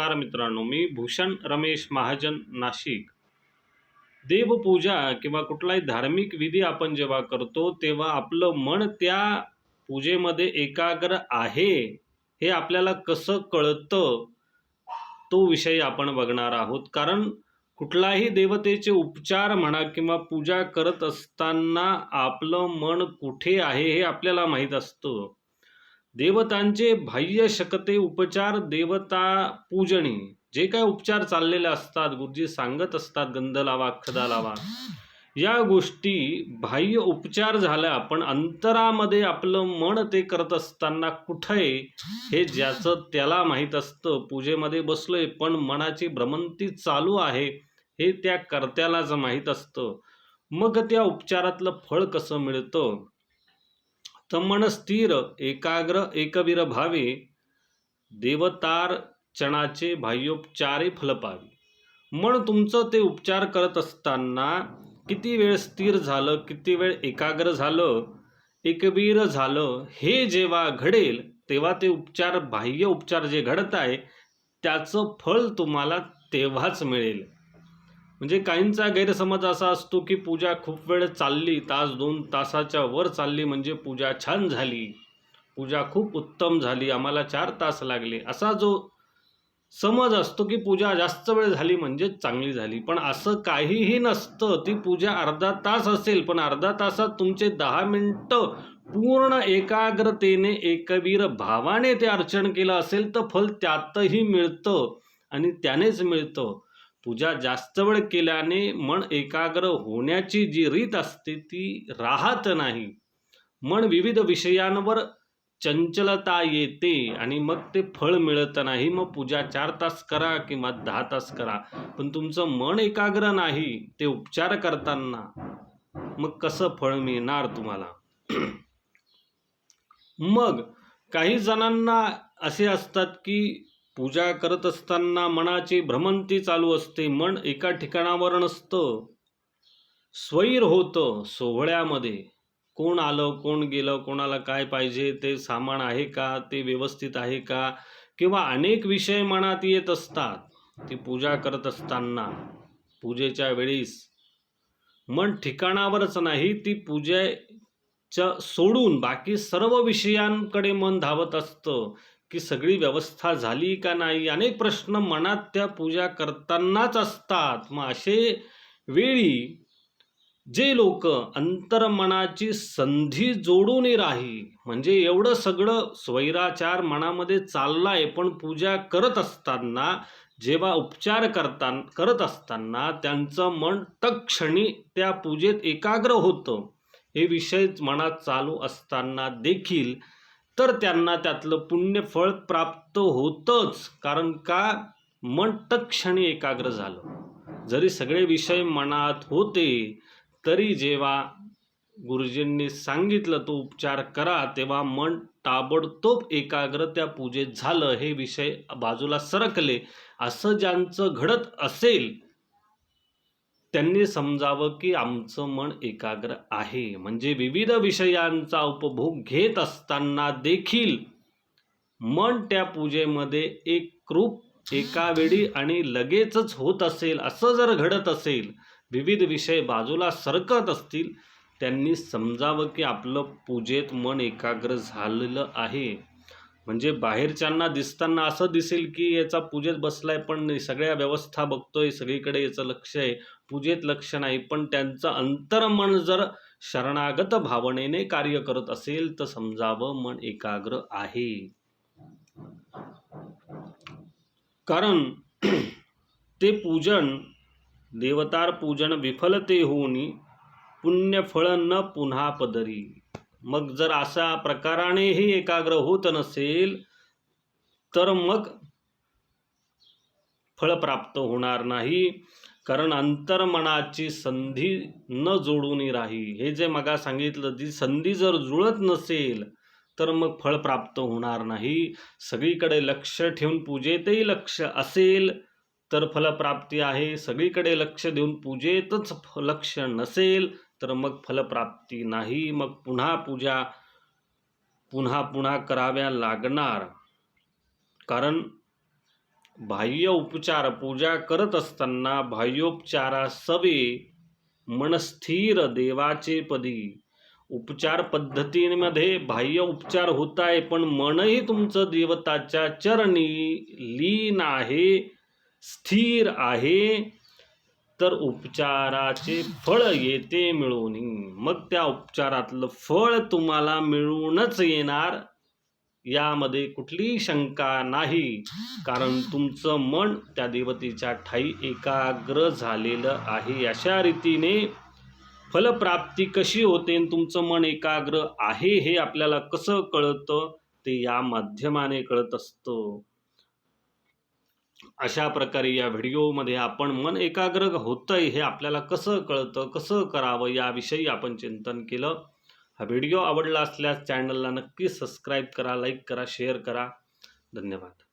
नमस्कार मित्रांनो मी भूषण रमेश महाजन नाशिक. देवपूजा किंवा कुठलाही धार्मिक विधी आपण जेव्हा करतो तेव्हा आपलं मन त्या पूजेमध्ये एकाग्र आहे हे आपल्याला कसं कळतं तो विषय आपण बघणार आहोत. कारण कुठलाही देवतेचे उपचार म्हणा किंवा पूजा करत असताना आपलं मन कुठे आहे हे आपल्याला माहीत असतं. देवतांचे बाह्य शकते उपचार देवता पूजनी. जे काय उपचार चाललेले असतात गुरुजी सांगत असतात गंध लावा खदा लावा. या गोष्टी बाह्य उपचार झाल्या पण अंतरामध्ये आपलं मन ते करत असताना कुठं? आहे हे ज्याचं त्याला माहीत असतं पूजेमध्ये बसलोय पण मनाची भ्रमंती चालू आहे हे त्या कर्त्यालाच माहीत असतं. मग त्या उपचारातलं फळ कसं मिळतं? तर मन स्थिर एकाग्र एकवीर भावे देवतार चणाचे बाह्योपचारे फलपावे मन तुमचं ते उपचार करत असताना किती वेळ स्थिर झालं किती वेळ एकाग्र झालं एकवीर झालं हे जेव्हा घडेल तेव्हा ते उपचार बाह्य उपचार जे घडत आहे त्याचं फळ तुम्हाला तेव्हाच मिळेल. म्हणजे काहींचा गैरसमज असा असतो की पूजा खूप वेळ चालली तास दोन तासाच्या वर चालली म्हणजे पूजा छान झाली. पूजा खूप उत्तम झाली आम्हाला चार तास लागले. असा जो समज असतो की पूजा जास्त वेळ झाली म्हणजे चांगली झाली. पण असं काहीही नसतं ती पूजा अर्धा तास असेल पण अर्धा तासात तुमचे दहा मिनटं पूर्ण एकाग्रतेने एकवीर भावाने ते अर्चन केलं असेल तर फल त्यातही मिळतं आणि त्यानेच मिळतं. पूजा जास्त वेळ केल्याने मन एकाग्र होण्याची जी रीत असते ती राहत नाही. मन विविध विषयांवर चंचलता येते आणि मग ते फळ मिळत नाही. मग पूजा चार तास करा किंवा दहा तास करा. पण तुमचं मन एकाग्र नाही ते उपचार करताना. मग कसं फळ मिळणार तुम्हाला? मग काही जणांना असे असतात की पूजा करत असताना मनाची भ्रमंती चालू असते मन एका ठिकाणावर नसतं. स्वैर होतं सोहळ्यामध्ये. कोण आलं कोण गेलं कोणाला काय पाहिजे ते सामान आहे का ते व्यवस्थित आहे का किंवा अनेक विषय मनात येत असतात. ती पूजा करत असताना पूजेच्या वेळीस. मन ठिकाणावरच नाही ती पूजेच्या सोडून बाकी सर्व विषयांकडे मन धावत असतं. की सगळी व्यवस्था झाली का नाही? अनेक प्रश्न मनात त्या पूजा करतानाच असतात. मग असे वेळी जे लोक अंतर्मनाची संधी जोडून राही म्हणजे एवढं सगळं स्वैराचार मनामध्ये चाललाय पण पूजा करत असताना जेव्हा उपचार करता करत असताना त्यांचं मन तक्षणी त्या पूजेत एकाग्र होतं. हे विषय मनात चालू असताना देखील तर त्यांना त्यातलं पुण्यफळ प्राप्त होतंच. कारण का? मन तत्क्षणी एकाग्र झालं. जरी सगळे विषय मनात होते तरी जेव्हा गुरुजींनी सांगितलं तो उपचार करा तेव्हा मन ताबडतोब एकाग्र त्या पूजेत झालं. हे विषय बाजूला सरकले. असं ज्यांचं घडत असेल त्यांनी समजावं की आमचं मन एकाग्र आहे. म्हणजे विविध विषयांचा उपभोग घेत असताना देखील मन त्या पूजेमध्ये एक रूप एका वेळी आणि लगेचच होत असेल असं जर घडत असेल विविध विषय बाजूला सरकत असतील त्यांनी समजावं की आपलं पूजेत मन एकाग्र झालेलं आहे. म्हणजे बाहेरच्यांना दिसताना असं दिसेल की याचा पूजेत बसलाय पण सगळ्या व्यवस्था बघतोय सगळीकडे याचं लक्ष आहे. पूजेत लक्ष नाही पण त्यांचं अंतर्मन जर शरणागत भावनेने कार्य करत असेल तर समजावं मन एकाग्र आहे. कारण ते पूजन देवतार पूजन विफलते होऊनी पुण्यफळ न पुन्हा पदरी. मग जर अशा प्रकारानेही एकाग्र होत नसेल तर मग फळ प्राप्त होणार नाही कारण अंतर्मनाची संधी न जोडून राही हे जे मगा सांगितलं ती संधी जर जुळत नसेल तर मग फळ प्राप्त होणार नाही. सगळीकडे लक्ष ठेवून पूजेतही लक्ष असेल तर फलप्राप्ती आहे. सगळीकडे लक्ष देऊन पूजेतच लक्ष नसेल तर मग फलप्राप्ती नाही मग पुन्हा पूजा पुन्हा पुन्हा कराव्या लागणार. कारण बाह्य उपचार पूजा करत असताना बाह्योपचारासवे मनस्थिर देवाचे पदी. उपचार पद्धतीमध्ये बाह्य उपचार होत आहे पण मनही तुमचं देवताच्या चरणी लीन आहे स्थिर आहे. तर उपचाराचे फळ येते मिळून मग त्या उपचारातलं फळ तुम्हाला मिळूनच येणार यामध्ये कुठलीही शंका नाही. कारण तुमचं मन त्या देवतेच्या ठाई एकाग्र झालेलं आहे. अशा रीतीने फलप्राप्ती कशी होते आणि तुमचं मन एकाग्र आहे हे आपल्याला कसं कळतं? ते या माध्यमाने कळत असतं. अशा प्रकारे या व्हिडिओमध्ये आपण मन एकाग्र होतंय हे आपल्याला कसं कळतं कसं करावं याविषयी आपण चिंतन केलं. हा व्हिडिओ आवडला असल्यास चॅनलला नक्की सबस्क्राईब करा लाईक करा शेअर करा. धन्यवाद.